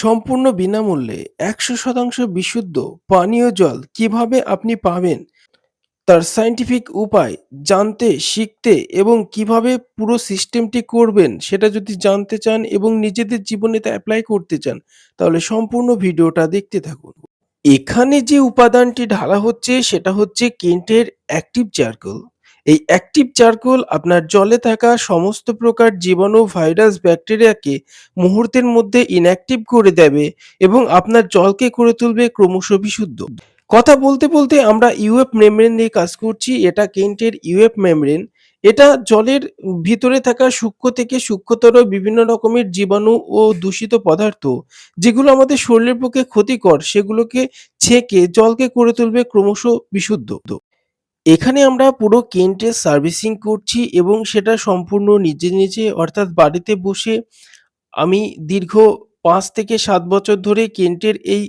সম্পূর্ণ বিনামূল্যে ১০০% বিশুদ্ধ পানীয় জল কীভাবে আপনি পাবেন? তার সায়েন্টিফিক উপায় জানতে, শিখতে এবং কীভাবে পুরো সিস্টেমটি করবেন সেটা যদি জানতে চান এবং নিজেদের জীবনে তা অ্যাপ্লাই করতে চান, তাহলে সম্পূর্ণ ভিডিওটা দেখতে থাকুন। এখানে যে উপাদানটি ঢালা হচ্ছে সেটা হচ্ছে কেন্টের অ্যাক্টিভ চারকোল। এই অ্যাক্টিভ চারকোল আপনার জলে থাকা সমস্ত প্রকার জীবাণু, ভাইরাস, ব্যাকটেরিয়াকে মুহূর্তের মধ্যে inactive করে দেবে এবং আপনার জলকে করে তুলবে ক্রমশ বিশুদ্ধ। কথা বলতে, বলতে আমরা ইউএফ মেমব্রেন নিয়ে কাজ করছি। এটা কেন্টের ইউএফ মেমব্রেন। এটা জলের ভিতরে থাকা সূক্ষ্ম থেকে সূক্ষ্মতর বিভিন্ন রকমের জীবাণু ও দূষিত পদার্থ যেগুলো আমাদের শরীরের পক্ষে ক্ষতিকর সেগুলোকে ছেঁকে জলকে করে তুলবে ক্রমশ বিশুদ্ধ। এখানে আমরা পুরো কেন্টের সার্ভিসিং করছি এবং সেটা সম্পূর্ণ নিজে, নিজে অর্থাৎ বাড়িতে বসে আমি দীর্ঘ পাঁচ থেকে সাত বছর ধরে কেন্টের এই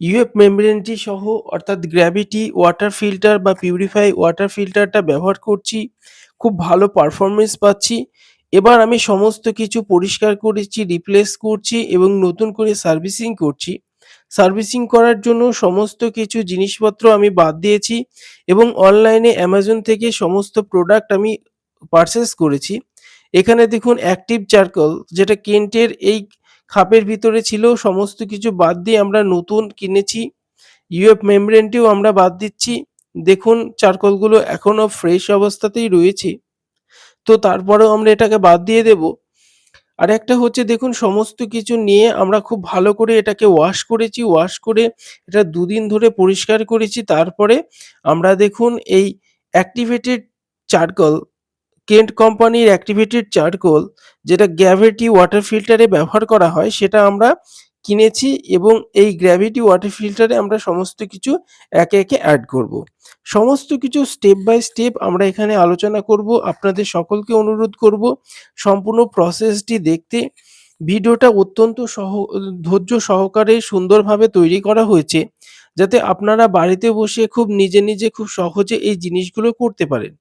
ইউএফ মেমব্রেনটি সহ অর্থাৎ গ্র্যাভিটি ওয়াটার ফিল্টার বা পিউরিফাই ওয়াটার ফিল্টারটা ব্যবহার করছি। খুব ভালো পারফরমেন্স পাচ্ছি। এবার আমি সমস্ত কিছু পরিষ্কার করেছি, রিপ্লেস করছি এবং নতুন করে সার্ভিসিং করছি। সার্ভিসিং করার জন্য সমস্ত কিছু জিনিসপত্র আমি বাদ দিয়েছি এবং অনলাইনে অ্যামাজন থেকে সমস্ত প্রোডাক্ট আমি পারচেজ করেছি। এখানে দেখুন অ্যাক্টিভ চারকোল যেটা কেন্টের এই খাপের ভিতরে ছিল, সমস্ত কিছু বাদ দিয়ে আমরা নতুন কিনেছি। ইউএফ মেমব্রেনটিও আমরা বাদ দিচ্ছি। দেখুন চারকোলগুলো এখনও ফ্রেশ অবস্থাতেই রয়েছে। তো তারপরেও আমরা এটাকে বাদ দিয়ে দেব। আরেকটা হচ্ছে দেখুন, সমস্ত কিছু নিয়ে আমরা খুব ভালো করে এটাকে ওয়াশ করেছি। ওয়াশ করে এটা দুদিন ধরে পরিষ্কার করেছি। তারপরে আমরা দেখুন, এই অ্যাক্টিভেটেড চারকল কেন্ট কোম্পানির অ্যাক্টিভেটেড চারকোল যেটা গ্যাভেটি ওয়াটার ফিল্টারে ব্যবহার করা হয়, সেটা আমরা কিনেছি এবং এই গ্র্যাভিটি ওয়াটার ফিল্টারে আমরা সমস্ত কিছু একে, একে অ্যাড করব। সমস্ত কিছু স্টেপ বাই স্টেপ আমরা এখানে আলোচনা করব। আপনাদের সকলকে অনুরোধ করব সম্পূর্ণ প্রসেসটি দেখতে। ভিডিওটা অত্যন্ত সহ ধৈর্য সহকারে সুন্দরভাবে তৈরি করা হয়েছে যাতে আপনারা বাড়িতে বসে খুব নিজে, নিজে খুব সহজে এই জিনিসগুলো করতে পারেন।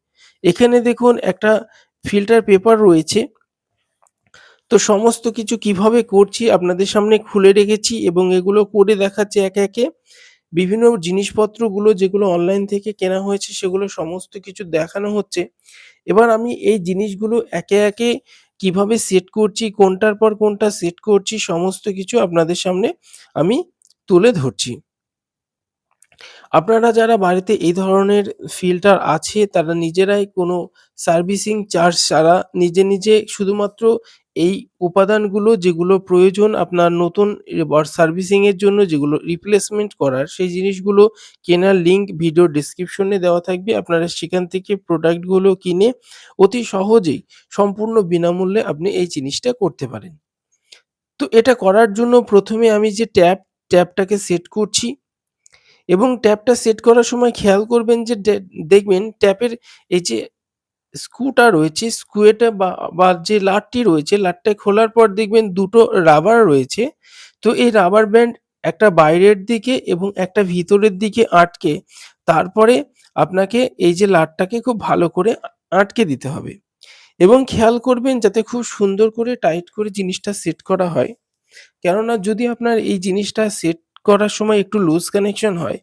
এখানে দেখুন একটা ফিল্টার পেপার রয়েছে। তো সমস্ত কিছু কীভাবে করছি আপনাদের সামনে খুলে রেখেছি এবং এগুলো করে দেখাচ্ছি একে, একে। বিভিন্ন জিনিসপত্রগুলো যেগুলো অনলাইন থেকে কেনা হয়েছে সেগুলো সমস্ত কিছু দেখানো হচ্ছে। এবার আমি এই জিনিসগুলো একে, একে কীভাবে সেট করছি, কোনটার পর কোনটা সেট করছি সমস্ত কিছু আপনাদের সামনে আমি তুলে ধরছি। আপনারা যারা বাড়িতে এই ধরনের ফিল্টার আছে তারা নিজেরাই কোনো সার্ভিসিং চার্জ ছাড়া নিজে, নিজে শুধুমাত্র এই উপাদানগুলো যেগুলো প্রয়োজন আপনার নতুন সার্ভিসিংয়ের জন্য যেগুলো রিপ্লেসমেন্ট করার সেই জিনিসগুলো কেনার লিঙ্ক ভিডিও ডেসক্রিপশনে দেওয়া থাকবে। আপনারা সেখান থেকে প্রোডাক্টগুলো কিনে অতি সহজেই সম্পূর্ণ বিনামূল্যে আপনি এই জিনিসটা করতে পারেন। তো এটা করার জন্য প্রথমে আমি যে ট্যাপ, ট্যাপটাকে সেট করছি এবং ট্যাপটা সেট করার সময় খেয়াল করবেন যে দেখবেন ট্যাপের এই যে স্ক্রুটা রয়েছে স্ক্রুয়েটা বা, যে লাটটি রয়েছে লাটটা খোলার পর দেখবেন দুটো রাবার রয়েছে। তো এই রাবার ব্যান্ড একটা বাইরের দিকে এবং একটা ভিতরের দিকে আটকে তারপরে আপনাকে এই যে লাটটাকে খুব ভালো করে আটকে দিতে হবে এবং খেয়াল করবেন যাতে খুব সুন্দর করে টাইট করে জিনিসটা সেট করা হয়। কেননা যদি আপনার এই জিনিসটা সেট করার সময় একটু লুজ কানেকশন হয়,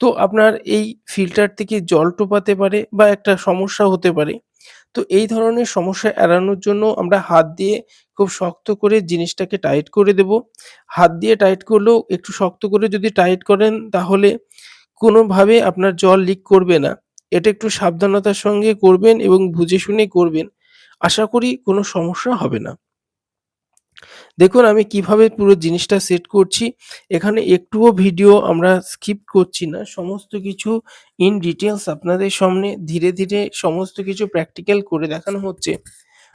তো আপনার এই ফিল্টার থেকে জল টোপাতে পারে বা একটা সমস্যা হতে পারে। তো এই ধরনের সমস্যা এড়ানোর জন্য আমরা হাত দিয়ে খুব শক্ত করে জিনিসটাকে টাইট করে দেব। হাত দিয়ে টাইট করলেও একটু শক্ত করে যদি টাইট করেন তাহলে কোনোভাবে আপনার জল লিক করবে না। এটা একটু সাবধানতার সঙ্গে করবেন এবং বুঝে শুনে করবেন। আশা করি কোনো সমস্যা হবে না। দেখুন আমি কীভাবে পুরো জিনিসটা সেট করছি। এখানে একটুও ভিডিও আমরা স্কিপ করছি না। সমস্ত কিছু ইন ডিটেইলস আপনাদের সামনে ধীরে, ধীরে সমস্ত কিছু প্র্যাকটিক্যাল করে দেখানো হচ্ছে।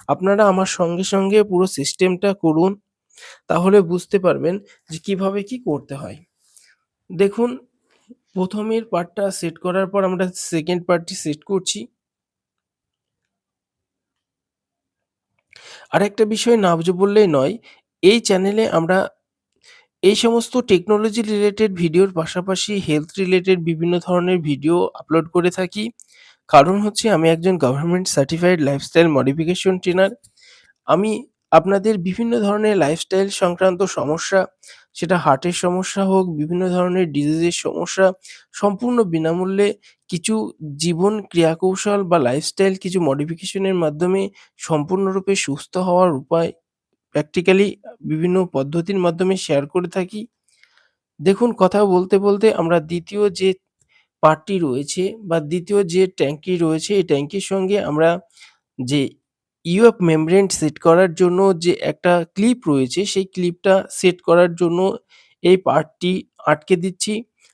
আপনারা আমার সঙ্গে, সঙ্গে পুরো সিস্টেমটা করুন। তাহলে বুঝতে পারবেন যে কীভাবে কি করতে হয়। দেখুন ১ম এর পার্টটা সেট করার পর আমরা 2nd পার্টটি সেট করছি। আরেকটা বিষয় না বললেই নয়। এই চ্যানেলে আমরা এই সমস্ত টেকনোলজি রিলেটেড ভিডিওর পাশাপাশি হেলথ রিলেটেড বিভিন্ন ধরনের ভিডিও আপলোড করে থাকি। কারণ হচ্ছে আমি একজন government certified lifestyle modification trainer. আমি আপনাদের বিভিন্ন ধরনের লাইফস্টাইল সংক্রান্ত সমস্যা, সেটা হার্টের সমস্যা হোক, বিভিন্ন ধরনের ডিজিজের সমস্যা সম্পূর্ণ বিনামূল্যে কিছু জীবন ক্রিয়াকৌশল বা লাইফস্টাইল কিছু মডিফিকেশনের মাধ্যমে সম্পূর্ণরূপে সুস্থ হওয়ার উপায় প্র্যাকটিক্যালি বিভিন্ন পদ্ধতির মাধ্যমে শেয়ার করে থাকি। দেখুন কথা বলতে, বলতে আমরা দ্বিতীয় যে পার্টটি রয়েছে বা দ্বিতীয় যে ট্যাঙ্কটি রয়েছে এই ট্যাঙ্কির সঙ্গে আমরা যে ইউএফ মেমব্রেন সেট করার জন্য যে একটা ক্লিপ রয়েছে সেই ক্লিপটা সেট করার জন্য এই পার্টটি আটকে দিচ্ছি।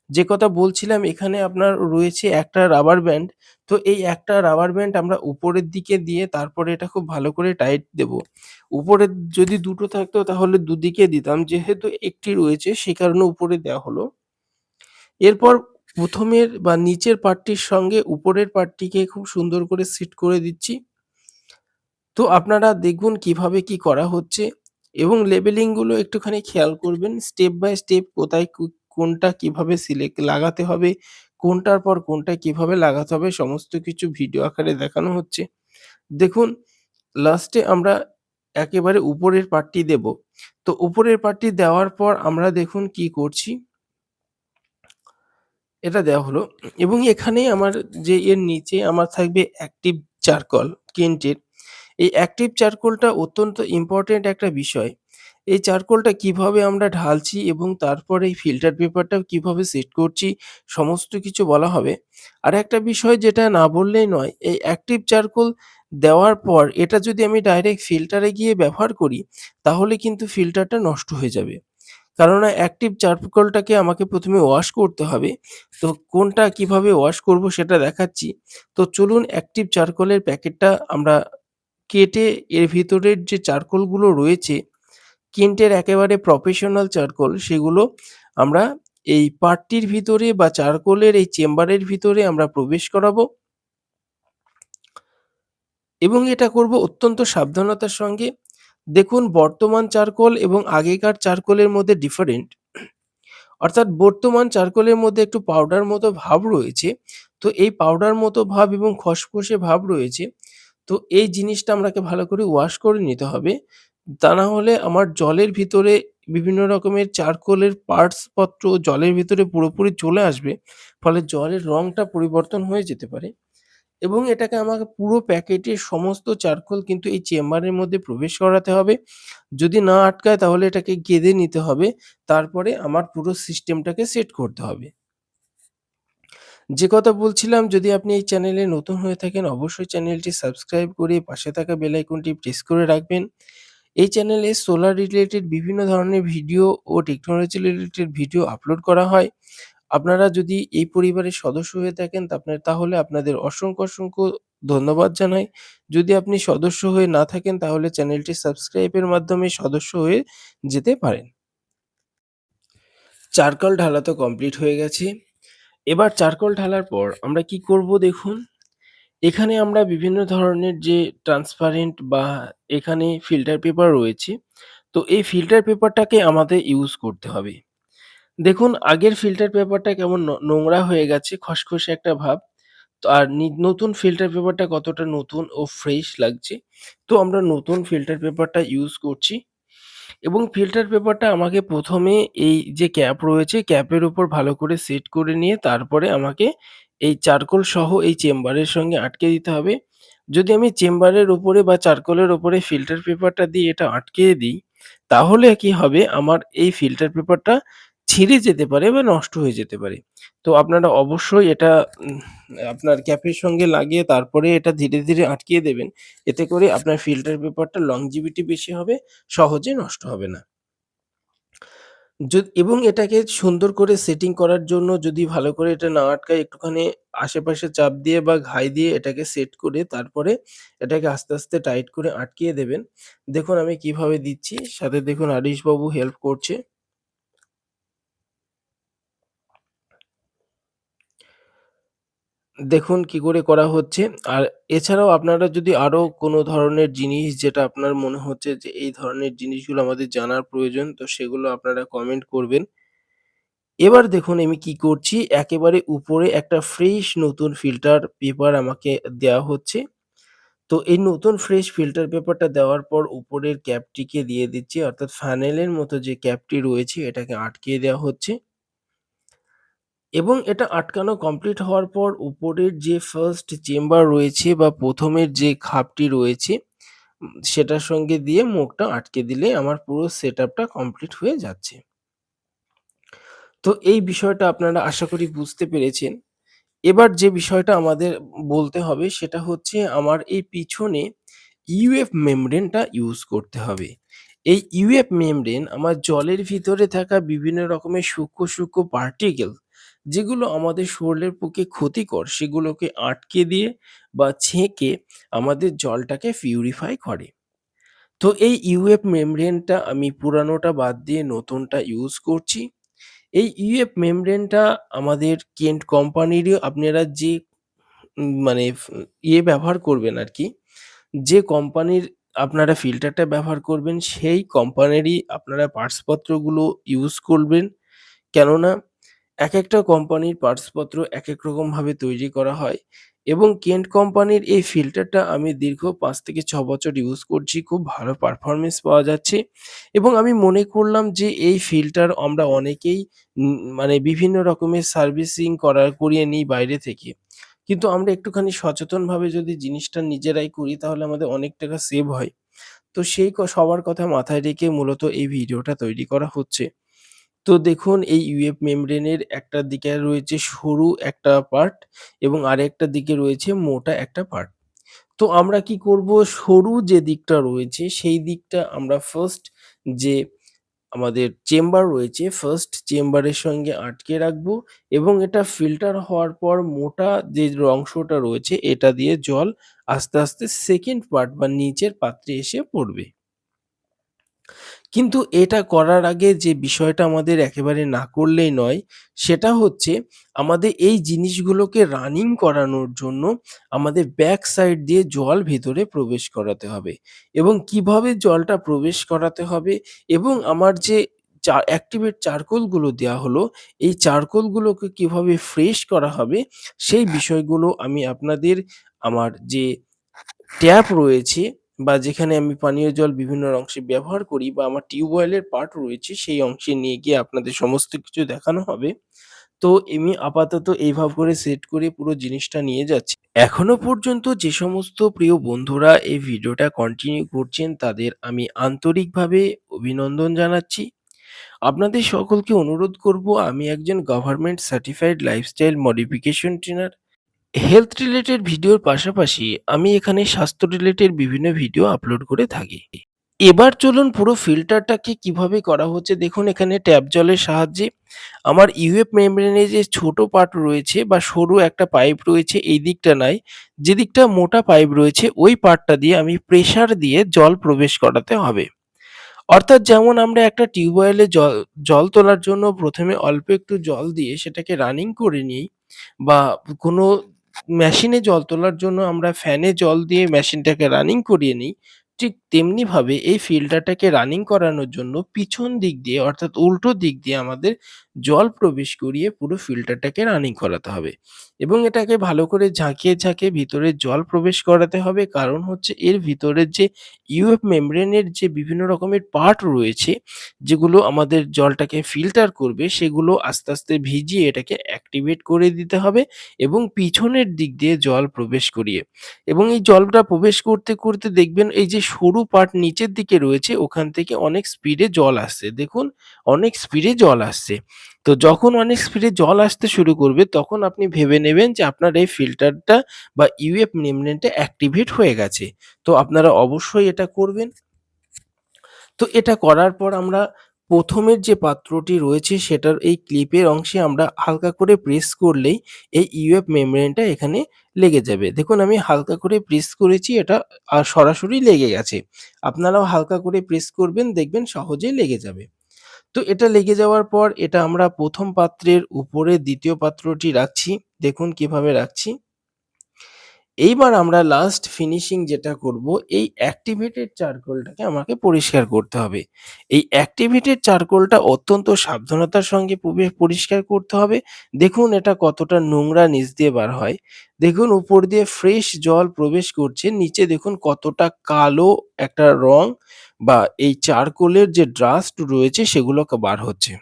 যে কথা বলছিলাম, এখানে আপনার রয়েছে একটা রাবার ব্যান্ড। তো এই একটা রাবার ব্যান্ড আমরা উপরের দিকে দিয়ে তারপরে এটা খুব ভালো করে টাইট দেবো। উপরে যদি দুটো থাকতো তাহলে দুদিকে দিতাম। যেহেতু একটি রয়েছে সে কারণে উপরে দেওয়া হলো। এরপর প্রথমের বা নিচের পার্টটির সঙ্গে উপরের পার্টটিকে খুব সুন্দর করে সিট করে দিচ্ছি। তো আপনারা দেখুন কীভাবে কি করা হচ্ছে এবং লেবেলিংগুলো একটুখানি খেয়াল করবেন। স্টেপ বাই স্টেপ কোথায় কোনটা কীভাবে সিলেক্ট লাগাতে হবে, কোনটার পর কোনটা কীভাবে লাগাতে হবে সমস্ত কিছু ভিডিও আকারে দেখানো হচ্ছে। দেখুন লাস্টে আমরা একেবারে উপরের পার্টটি দেব। তো উপরের পার্টটি দেওয়ার পর আমরা দেখুন কি করছি। এটা দেওয়া হলো এবং এখানেই আমার যে এর নিচে আমার থাকবে অ্যাক্টিভ চারকল কেন্টের। এই অ্যাক্টিভ চারকোলটা অত্যন্ত ইম্পোর্টেন্ট একটা বিষয়। এই চারকোলটা কীভাবে আমরা ঢালছি এবং তারপরে এই ফিল্টার পেপারটা কীভাবে সেট করছি সমস্ত কিছু বলা হবে। আর একটা বিষয় যেটা না বললেই নয়, এই অ্যাক্টিভ চারকোল দেওয়ার পর এটা যদি আমি ডাইরেক্ট ফিল্টারে গিয়ে ব্যবহার করি তাহলে কিন্তু ফিল্টারটা নষ্ট হয়ে যাবে। কেননা অ্যাক্টিভ চারকোলটাকে আমাকে প্রথমে ওয়াশ করতে হবে। তো কোনটা কীভাবে ওয়াশ করব সেটা দেখাচ্ছি। তো চলুন অ্যাক্টিভ চারকোলের প্যাকেটটা আমরা কেটে এর ভিতরের যে চারকোলগুলো রয়েছে, কেন্টের একেবারে প্রফেশনাল চারকোল সেগুলো আমরা এই পার্টটির ভিতরে বা চারকোলের এই চেম্বারের ভিতরে আমরা প্রবেশ করাবো। এবং এটা করব অত্যন্ত সাবধানতার সঙ্গে। দেখুন, বর্তমান চারকোল এবং আগেকার চারকোলের মধ্যে ডিফারেন্ট। অর্থাৎ বর্তমান চারকোলের মধ্যে একটু পাউডার মতো ভাব রয়েছে। তো এই পাউডার মতো ভাব এবং খসখসে ভাব রয়েছে। তো এই জিনিসটা আমাকে ভালো করে ওয়াশ করে নিতে হবে। তা না হলে আমার জলের ভিতরে বিভিন্ন রকমের চারকোলের পার্টস পত্র জলের ভিতরে পুরোপুরি চলে আসবে। ফলে জলের রংটা পরিবর্তন হয়ে যেতে পারে। এবং এটাকে আমাকে পুরো প্যাকেটের সমস্ত চারকোল কিন্তু এই চেম্বারের মধ্যে প্রবেশ করাতে হবে। যদি না আটকায় তাহলে এটাকে গেঁথে নিতে হবে। তারপরে আমার পুরো সিস্টেমটাকে সেট করতে হবে। যে কথা বলছিলাম, যদি আপনি এই চ্যানেলে নতুন হয়ে থাকেন, অবশ্যই চ্যানেলটি সাবস্ক্রাইব করে পাশে থাকা বেল আইকনটি প্রেস করে রাখবেন। এই চ্যানেলে সোলার রিলেটেড বিভিন্ন ধরনের ভিডিও ও টেকনোলজি রিলেটেড ভিডিও আপলোড করা হয়। আপনারা যদি এই পরিবারের সদস্য হয়ে থাকেন তাহলে আপনাদের অসংখ্য, অসংখ্য ধন্যবাদ জানাই। যদি আপনি সদস্য হয়ে না থাকেন তাহলে চ্যানেলটি সাবস্ক্রাইবের মাধ্যমে সদস্য হয়ে যেতে পারেন। চারকোল ঢালা তো কমপ্লিট হয়ে গেছে। এবার চারকোল ঢালার পর আমরা কি করব দেখুন। এখানে আমরা বিভিন্ন ধরনের যে ট্রান্সপারেন্ট বা এখানে ফিল্টার পেপার রয়েছে। তো এই ফিল্টার পেপারটাকে আমাদের ইউজ করতে হবে। দেখুন আগের ফিল্টার পেপারটা কেমন নোংরা হয়ে গেছে, খসখসে একটা ভাব। তো আর নতুন ফিল্টার পেপারটা কতটা নতুন ও ফ্রেশ লাগছে। তো আমরা নতুন ফিল্টার পেপারটা ইউজ করছি। এবং ফিল্টার পেপারটা আমাকে প্রথমে এই যে ক্যাপ রয়েছে, ক্যাপের উপর ভালো করে সেট করে নিয়ে তারপরে আমাকে এই চারকোল সহ এই চেম্বারের সঙ্গে আটকে দিতে হবে। যদি আমি চেম্বারের উপরে বা চারকোলের উপরে ফিল্টার পেপারটা দিয়ে এটা আটকিয়ে দিই, তাহলে কি হবে আমার এই ফিল্টার পেপারটা ছিঁড়ে যেতে পারে বা নষ্ট হয়ে যেতে পারে। তো আপনারা অবশ্যই এটা আপনার ক্যাপের সঙ্গে লাগিয়ে তারপরে এটা ধীরে, ধীরে আটকিয়ে দেবেন। এতে করে আপনার ফিল্টার পেপারটা longevity বেশি হবে, সহজে নষ্ট হবে না। এবং এটাকে সুন্দর করে সেটিং করার জন্য যদি ভালো করে এটা না আটকায় একটুখানি আশেপাশে চাপ দিয়ে বা ঘাই দিয়ে এটাকে সেট করে তারপরে এটাকে আস্তে, আস্তে টাইট করে আটকিয়ে দেবেন। দেখুন আমি কীভাবে দিচ্ছি, সাথে দেখুন আরিশবাবু হেল্প করছে। দেখুন কি করে করা হচ্ছে। আর এছাড়াও আপনারা যদি আরও কোনো ধরনের জিনিস যেটা আপনার মনে হচ্ছে যে এই ধরনের জিনিসগুলো আমাদের জানার প্রয়োজন, তো সেগুলো আপনারা কমেন্ট করবেন। এবার দেখুন আমি কি করছি, একেবারে উপরে একটা ফ্রেশ নতুন ফিল্টার পেপার আমাকে দেওয়া হচ্ছে। তো এই নতুন ফ্রেশ ফিল্টার পেপারটা দেওয়ার পর উপরের ক্যাপটিকে দিয়ে দিচ্ছি, অর্থাৎ ফানেলের মতো যে ক্যাপটি রয়েছে, এটাকে আটকিয়ে দেওয়া হচ্ছে। এবং এটা আটকানো কমপ্লিট হওয়ার পর উপরের যে ফার্স্ট চেম্বার রয়েছে বা প্রথমের যে খাপটি রয়েছে সেটার সঙ্গে দিয়ে মুখটা আটকে দিলে আমার পুরো সেটআপটা কমপ্লিট হয়ে যাচ্ছে। তো এই বিষয়টা আপনারা আশা করি বুঝতে পেরেছেন। এবার যে বিষয়টা আমাদের বলতে হবে সেটা হচ্ছে আমার এই পিছনে ইউএফ মেমব্রেনটা ইউজ করতে হবে। এই ইউএফ মেমব্রেন আমার জলের ভিতরে থাকা বিভিন্ন রকমের সূক্ষ্ম, সূক্ষ্ম পার্টিকেল যেগুলো আমাদের শরীরের পক্ষে ক্ষতিকর, সেগুলোকে আটকে দিয়ে বা ছেঁকে আমাদের জলটাকে পিউরিফাই করে। তো এই ইউএফ মেমব্রেনটা আমি পুরানোটা বাদ দিয়ে নতুনটা ইউজ করছি। এই ইউএফ মেমব্রেনটা আমাদের কেন্ট কোম্পানিরই আপনারা যে মানে ইয়ে ব্যবহার করবেন আর কি, যে কোম্পানির আপনারা ফিল্টারটা ব্যবহার করবেন, সেই কোম্পানিরই আপনারা পার্টস পত্রগুলো ইউজ করবেন। কেননা একেকটা কোম্পানির পার্টস পত্র একেক রকমভাবে তৈরি করা হয় এবং কেন্ট কোম্পানির এই ফিল্টারটা আমি দীর্ঘ পাঁচ থেকে ছ বছর ইউজ করছি। খুব ভালো পারফরমেন্স পাওয়া যাচ্ছে এবং আমি মনে করলাম যে এই ফিল্টার আমরা অনেকেই মানে বিভিন্ন রকমের সার্ভিসিং করা করিয়ে নিই বাইরে থেকে। কিন্তু আমরা একটুখানি সচেতনভাবে যদি জিনিসটা নিজেরাই করি তাহলে আমাদের অনেক টাকা সেভ হয়। তো সেই সবার কথা মাথায় রেখে মূলত এই ভিডিওটা তৈরি করা হচ্ছে। তো দেখুন এই ইউএফ মেমব্রেনের একটা দিকে রয়েছে সরু একটা পার্ট এবং আরেকটা দিকে রয়েছে মোটা একটা পার্ট। তো আমরা কি করব সরু যে দিকটা রয়েছে সেই দিকটা আমরা ফার্স্ট যে আমাদের চেম্বার রয়েছে ফার্স্ট চেম্বারের সঙ্গে আটকে রাখব এবং এটা ফিল্টার হওয়ার পর মোটা যে অংশটা রয়েছে এটা দিয়ে জল আস্তে, আস্তে 2nd পার্ট বা নিচের পাত্রে এসে পড়বে। কিন্তু এটা করার আগে যে বিষয়টা আমাদের একেবারে না করলেই নয়, সেটা হচ্ছে আমাদের এই জিনিসগুলোকে রানিং করানোর জন্য আমাদের ব্যাক সাইড দিয়ে জল ভেতরে প্রবেশ করাতে হবে। এবং কীভাবে জলটা প্রবেশ করাতে হবে এবং আমার যে চা অ্যাক্টিভেট চারকোলগুলো দেয়া হলো, এই চারকোলগুলোকে কীভাবে ফ্রেশ করা হবে সেই বিষয়গুলো আমি আপনাদের আমার যে ট্যাপ রয়েছে বা যেখানে আমি পানীয় জল বিভিন্ন অংশে ব্যবহার করি বা আমার টিউবওয়েলের পার্ট রয়েছে, সেই অংশে নিয়ে গিয়ে আপনাদের সমস্ত কিছু দেখানো হবে। তো এমি আপাতত এইভাবে করে সেট করে পুরো জিনিসটা নিয়ে যাচ্ছি। এখনও পর্যন্ত যে সমস্ত প্রিয় বন্ধুরা এই ভিডিওটা কন্টিনিউ করছেন, তাদের আমি আন্তরিকভাবে অভিনন্দন জানাচ্ছি। আপনাদের সকলকে অনুরোধ করব, আমি একজন government certified lifestyle modification trainer. Health related ভিডিওর পাশাপাশি আমি এখানে স্বাস্থ্য রিলেটেড বিভিন্ন ভিডিও আপলোড করে থাকি। এবার চলুন পুরো ফিল্টারটাকে কীভাবে করা হচ্ছে দেখুন এখানে ট্যাপ জলের সাহায্যে আমার ইউএফ মেমব্রেনের যে ছোট পার্ট রয়েছে বা সরু একটা পাইপ রয়েছে এই দিকটা নাই, যে দিকটা মোটা পাইপ রয়েছে ওই পার্টটা দিয়ে আমি প্রেশার দিয়ে জল প্রবেশ করাতে হবে। অর্থাৎ যেমন আমরা একটা টিউবওয়েলে জল জল তোলার জন্য প্রথমে অল্প একটু জল দিয়ে সেটাকে রানিং করে নিই বা কোনো মেশিনে জল তোলার জন্য আমরা ফ্যানে জল দিয়ে মেশিনটাকে রানিং করিয়ে নিই, ঠিক তেমনি ভাবে এই ফিল্টারটাকে রানিং করানোর জন্য পিছন দিক দিয়ে অর্থাৎ উল্টো দিক দিয়ে আমাদের জল প্রবেশ করিয়ে পুরো ফিল্টারটাকে রানিং করাতে হবে এবং এটাকে ভালো করে ঝাঁকিয়ে, ঝাঁকিয়ে ভিতরে জল প্রবেশ করাতে হবে কারণ হচ্ছে এর ভিতরের যে ইউএফ মেমব্রেনের যে বিভিন্ন রকমের পার্ট রয়েছে, যেগুলো আমাদের জলটাকে ফিল্টার করবে সেগুলো আস্তে, আস্তে ভিজিয়ে এটাকে অ্যাক্টিভেট করে দিতে হবে এবং পিছনের দিক দিয়ে জল প্রবেশ করিয়ে এবং এই জলটা প্রবেশ করতে, করতে দেখবেন এই যে সরু পার্ট নিচের দিকে রয়েছে ওখান থেকে অনেক স্পিডে জল আসছে। দেখুন অনেক স্পিডে জল আসছে। তো যখন অনেক স্পিডে জল আসতে শুরু করবে, তখন আপনি ভেবে নেবেন যে আপনার এই ফিল্টারটা বা ইউএফ মেমব্রেনটা অ্যাক্টিভেট হয়ে গেছে। তো আপনারা অবশ্যই এটা করবেন। তো এটা করার পর আমরা প্রথমের যে পাত্রটি রয়েছে, সেটার এই ক্লিপের অংশে আমরা হালকা করে প্রেস করলেই এই ইউএফ মেমব্রেনটা এখানে লেগে যাবে। দেখুন, আমি হালকা করে প্রেস করেছি, এটা সরাসরি লেগে গেছে। আপনারাও হালকা করে প্রেস করবেন, দেখবেন সহজেই লেগে যাবে। তো এটা লেগে যাওয়ার পর এটা আমরা প্রথম পাত্রের উপরে দ্বিতীয় পাত্রটি রাখছি। দেখুন কীভাবে রাখছি। এইবার আমরা লাস্ট ফিনিশিং যেটা করব, এই অ্যাক্টিভেটেড চারকোলটাকে আমাকে পরিষ্কার করতে হবে। এই অ্যাক্টিভেটেড চারকোলটা অত্যন্ত সাবধানতার সঙ্গে পরিষ্কার করতে হবে। দেখুন এটা কতটা নোংরা নিচ দিয়ে বার হয়। দেখুন উপর দিয়ে ফ্রেশ জল প্রবেশ করছে। নিচে দেখুন কতটা কালো একটা রং বা এই চারকোলের যে ড্রাস্ট রয়েছে সেগুলো ক বার হচ্ছে।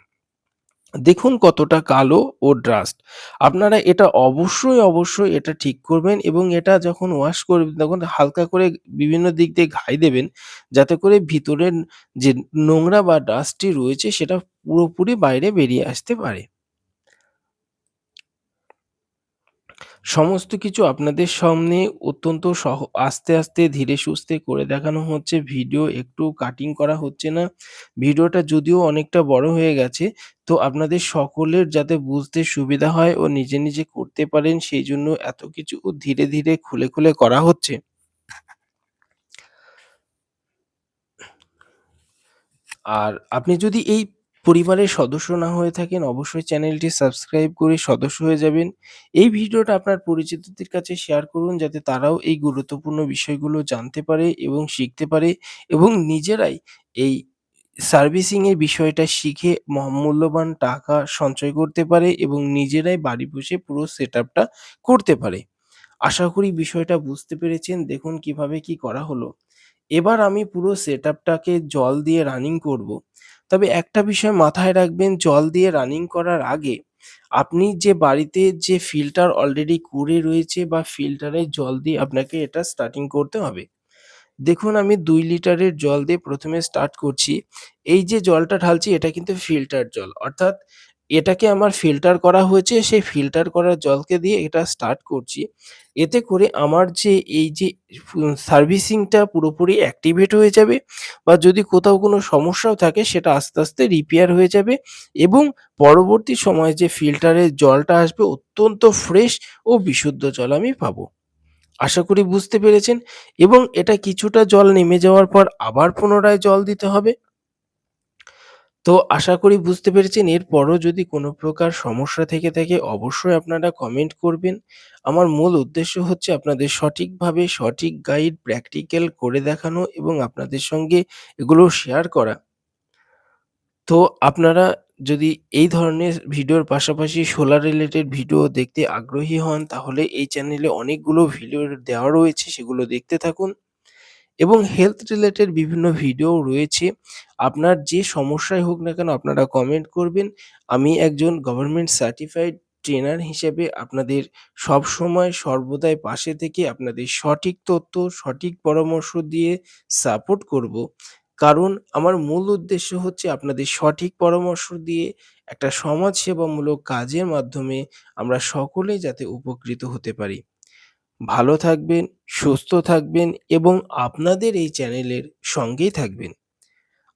দেখুন কতটা কালো ও ড্রাস্ট আপনারা এটা অবশ্যই, অবশ্যই এটা ঠিক করবেন এবং এটা যখন ওয়াশ করবেন তখন হালকা করে বিভিন্ন দিক দিয়ে ঘাই দেবেন যাতে করে ভিতরের যে নোংরা বা ড্রাস্টটি রয়েছে সেটা পুরোপুরি বাইরে বেরিয়ে আসতে পারে। সমস্ত কিছু আপনাদের সামনে অত্যন্ত সহ আস্তে, আস্তে ধীরে সুস্থে করে দেখানো হচ্ছে। ভিডিও একটু কাটিং করা হচ্ছে না। ভিডিওটা যদিও অনেকটা বড় হয়ে গেছে তো আপনাদের সকলের যাতে বুঝতে সুবিধা হয় ও নিজে, নিজে করতে পারেন সেইজন্য এত কিছু ধীরে, ধীরে খুলে, খুলে করা হচ্ছে। আর আপনি যদি এই পরিবারের সদস্য না হয়ে থাকেন, অবশ্যই চ্যানেলটি সাবস্ক্রাইব করে সদস্য হয়ে যাবেন। এই ভিডিওটা আপনার পরিচিতদের কাছে শেয়ার করুন, যাতে তারাও এই গুরুত্বপূর্ণ বিষয়গুলো জানতে পারে এবং শিখতে পারে এবং নিজেরাই এই সার্ভিসিং এর বিষয়টা শিখে মূল্যবান টাকা সঞ্চয় করতে পারে এবং নিজেরাই বাড়ি বসে পুরো সেটআপটা করতে পারে। আশা করি বিষয়টা বুঝতে পেরেছেন। দেখুন কীভাবে কি করা হলো। এবার আমি পুরো সেটআপটাকে জল দিয়ে রানিং করব। তবে একটা বিষয় মাথায় রাখবেন, জল দিয়ে রানিং করার আগে আপনি যে বাড়িতে যে ফিল্টার অলরেডি করে রয়েছে বা ফিল্টারে জল দিয়ে আপনাকে এটা স্টার্টিং করতে হবে। দেখুন আমি দুই লিটারের জল দিয়ে প্রথমে স্টার্ট করছি। এই যে জলটা ঢালছি, এটা কিন্তু ফিল্টার জল। অর্থাৎ এটাকে আমার ফিল্টার করা হয়েছে সেই ফিল্টার করার জলকে দিয়ে এটা স্টার্ট করছি। এতে করে আমার যে এই যে সার্ভিসিংটা পুরোপুরি অ্যাক্টিভেট হয়ে যাবে বা যদি কোথাও কোনো সমস্যাও থাকে সেটা আস্তে, আস্তে রিপেয়ার হয়ে যাবে এবং পরবর্তী সময়ে যে ফিল্টারের জলটা আসবে অত্যন্ত ফ্রেশ ও বিশুদ্ধ জল আমি পাবো। আশা করি বুঝতে পেরেছেন এবং এটা কিছুটা জল নেমে যাওয়ার পর আবার পুনরায় জল দিতে হবে। তো আশা করি বুঝতে পেরেছেন। এরপরও যদি কোনো প্রকার সমস্যা থেকে থাকে, অবশ্যই আপনারা কমেন্ট করবেন। আমার মূল উদ্দেশ্য হচ্ছে আপনাদের সঠিকভাবে সঠিক গাইড প্র্যাকটিক্যাল করে দেখানো এবং আপনাদের সঙ্গে এগুলো শেয়ার করা। তো আপনারা যদি এই ধরনের ভিডিওর পাশাপাশি সোলার রিলেটেড ভিডিও দেখতে আগ্রহী হন, তাহলে এই চ্যানেলে অনেকগুলো ভিডিও দেওয়া রয়েছে, সেগুলো দেখতে থাকুন এবং হেলথ রিলেটেড বিভিন্ন ভিডিও রয়েছে। আপনার যে সমস্যাই হোক না কেন আপনারা কমেন্ট করবেন। আমি একজন গভর্নমেন্ট সার্টিফাইড ট্রেনার হিসেবে আপনাদের সবসময় সর্বদাই পাশে থেকে আপনাদের সঠিক তথ্য, সঠিক পরামর্শ দিয়ে সাপোর্ট করব। কারণ আমার মূল উদ্দেশ্য হচ্ছে আপনাদের সঠিক পরামর্শ দিয়ে একটা সমাজসেবামূলক কাজের মাধ্যমে আমরা সকলেই যাতে উপকৃত হতে পারি। ভালো থাকবেন, সুস্থ থাকবেন এবং আপনাদের এই চ্যানেলের সঙ্গেই থাকবেন।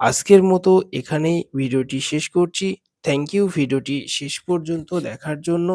আজকের মতো এখানেই ভিডিওটি শেষ করছি। থ্যাংক ইউ ভিডিওটি শেষ পর্যন্ত দেখার জন্য।